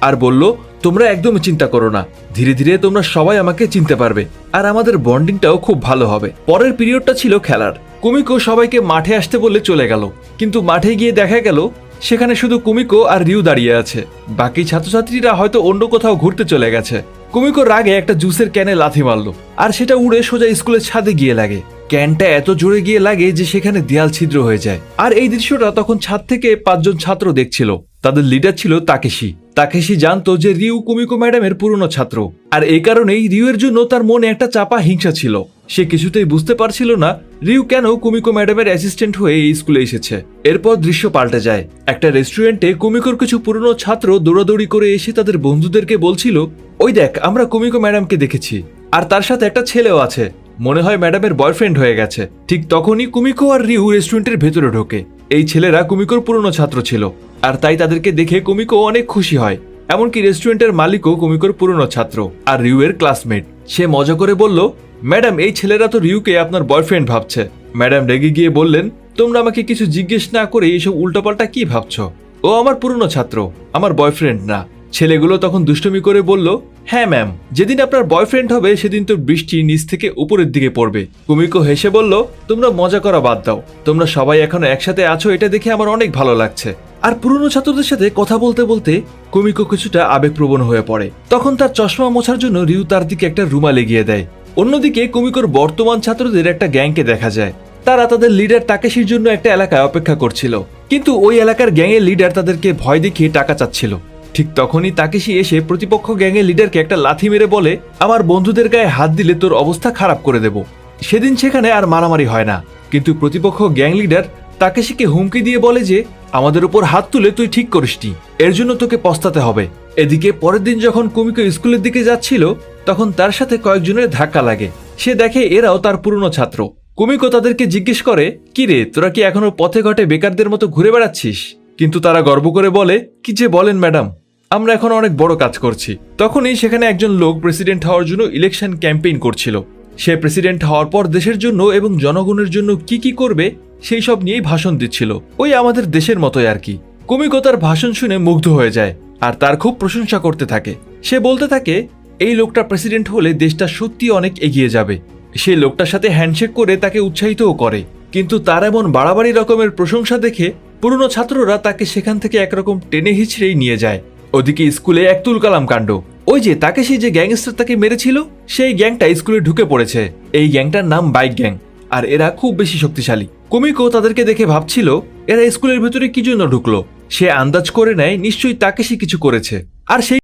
আর বলল, তোমরা একদমই চিন্তা করো না। ধীরে ধীরে তোমরা সবাই আমাকে চিনতে পারবে। আর আমাদের বন্ডিংটাও খুব ভালো হবে। পরের পিরিয়ডটা ছিল খেলার। কুমিকো সবাইকে মাঠে আসতে বলে চলে গেল। কিন্তু মাঠে গিয়ে দেখা গেল, সেখানে শুধু কুমিকো আর রিউ দাঁড়িয়ে আছে। বাকি ছাত্রছাত্রীরা হয়তো অন্য কোথাও ঘুরতে চলে গেছে। কুমিকো রাগে একটা জুসের ক্যানে লাথি মারলো, আর সেটা উড়ে সোজা স্কুলের ছাদে গিয়ে লাগে। ক্যানটা এত জোরে গিয়ে লাগে যে সেখানে দেয়াল ছিদ্র হয়ে যায়। আর এই দৃশ্যটা তখন ছাদ থেকে পাঁচজন ছাত্র দেখছিল। তাদের লিডার ছিল তাকেশি। তাকেশি জানতো যে রিউ কুমিকো ম্যাডামের পুরনো ছাত্র। আর এই কারণেই রিউয়ের জন্য তার মনে একটা চাপা হিংসা ছিল। সে কিছুতেই বুঝতে পারছিল না রিউ কেন কুমিকো ম্যাডামের অ্যাসিস্ট্যান্ট হয়ে এই স্কুলে এসেছে। এরপর দৃশ্য পাল্টে যায়। একটা রেস্টুরেন্টে কুমিকোর কিছু পুরনো ছাত্র দৌড়াদৌড়ি করে এসে তাদের বন্ধুদেরকে বলছিল, ওই দেখ, আমরা কুমিকো ম্যাডামকে দেখেছি। আর তার সাথে একটা ছেলেও আছে। মনে হয় ম্যাডামের বয়ফ্রেন্ড হয়ে গেছে। ঠিক তখনই কুমিকো আর রিউ রেস্টুরেন্টের ভেতরে ঢোকে। এই ছেলেরা কুমিকোর পুরনো ছাত্র ছিল। আর তাই তাদেরকে দেখে কুমিকো অনেক খুশি হয়। এমনকি রেস্টুরেন্টের মালিকও কুমিকোর পুরনো ছাত্র আর রিউয়ের ক্লাসমেট। সে মজা করে বলল, ম্যাডাম, এই ছেলেরা তো রিউকে আপনার বয়ফ্রেন্ড ভাবছে। ম্যাডাম রেগে গিয়ে বললেন, তোমরা আমাকে কিছু জিজ্ঞেস না করে এইসব উল্টোপাল্টা কি ভাবছ? ও আমার পুরনো ছাত্র, আমার বয়ফ্রেন্ড না। ছেলেগুলো তখন দুষ্টমি করে বলল হ্যাঁ ম্যাম, যেদিন আপনার বয়ফ্রেন্ড হবে সেদিন তো বৃষ্টি নিচ থেকে উপরের দিকে পড়বে। কুমিকো হেসে বলল, তোমরা মজা করা বাদ দাও। তোমরা সবাই এখনও একসাথে আছো, এটা দেখে আমার অনেক ভালো লাগছে। আর পুরনো ছাত্রদের সাথে কথা বলতে বলতে কুমিকো কিছুটা আবেগপ্রবণ হয়ে পড়ে। তখন তার চশমা মোছার জন্য রিউ তার দিকে একটা রুমাল এগিয়ে দেয়। অন্যদিকে কুমিকোর বর্তমান ছাত্রদের একটা গ্যাংকে দেখা যায়। তারা তাদের লিডার তাকেশির জন্য একটা এলাকায় অপেক্ষা করছিল। কিন্তু ওই এলাকার গ্যাংয়ের লিডার তাদেরকে ভয় দেখিয়ে টাকা চাচ্ছিল। ঠিক তখনই তাকেশি এসে প্রতিপক্ষ গ্যাংয়ের লিডারকে একটা লাথি মেরে বলে, আমার বন্ধুদের গায়ে হাত দিলে তোর অবস্থা খারাপ করে দেব। সেদিন সেখানে আর মারামারি হয় না। কিন্তু প্রতিপক্ষ গ্যাং লিডার তাকেশিকে হুমকি দিয়ে বলে যে আমাদের উপর হাত তুলে তুই ঠিক করিসনি এর জন্য তোকে পস্তাতে হবে। এদিকে পরের দিন যখন কুমিকো স্কুলের দিকে যাচ্ছিল, তখন তার সাথে কয়েকজনের ধাক্কা লাগে। সে দেখে এরাও তার পুরনো ছাত্র। কুমিকো তাদেরকে জিজ্ঞেস করে, কি রে, তোরা কি এখনও পথে ঘটে বেকারদের মতো ঘুরে বেড়াচ্ছিস? কিন্তু তারা গর্ব করে বলে, কি যে বলেন, ম্যাডাম, আমরা এখন অনেক বড় কাজ করছি। তখনই সেখানে একজন লোক প্রেসিডেন্ট হওয়ার জন্য ইলেকশন ক্যাম্পেইন করছিল। সে প্রেসিডেন্ট হওয়ার পর দেশের জন্য এবং জনগণের জন্য কি কি করবে সেই সব নিয়েই ভাষণ দিচ্ছিল। ওই আমাদের দেশের মতোই আর কি। কুমিকো তার ভাষণ শুনে মুগ্ধ হয়ে যায় আর তার খুব প্রশংসা করতে থাকে। সে বলতে থাকে, এই লোকটা প্রেসিডেন্ট হলে দেশটা সত্যি অনেক এগিয়ে যাবে। সেই লোকটার সাথে হ্যান্ডশেক করে তাকে উৎসাহিতও করে। কিন্তু তার এমন বাড়াবাড়ি রকমের প্রশংসা দেখে পুরনো ছাত্ররা তাকে সেখান থেকে একরকম টেনে হিচড়েই নিয়ে যায়। ওদিকে স্কুলে এক তুলকালাম কাণ্ড। ওই যে তাকে সেই যে গ্যাংস্টার তাকে মেরেছিল, সেই গ্যাংটা স্কুলে ঢুকে পড়েছে। এই গ্যাংটার নাম বাইক গ্যাং। আর এরা খুব বেশি শক্তিশালী। কুমিকো তাদেরকে দেখে ভাবছিল, এরা স্কুলের ভেতরে কি জন্য ঢুকলো? সে আন্দাজ করে নেয়, নিশ্চয়ই তাকে সে কিছু করেছে। আর সেই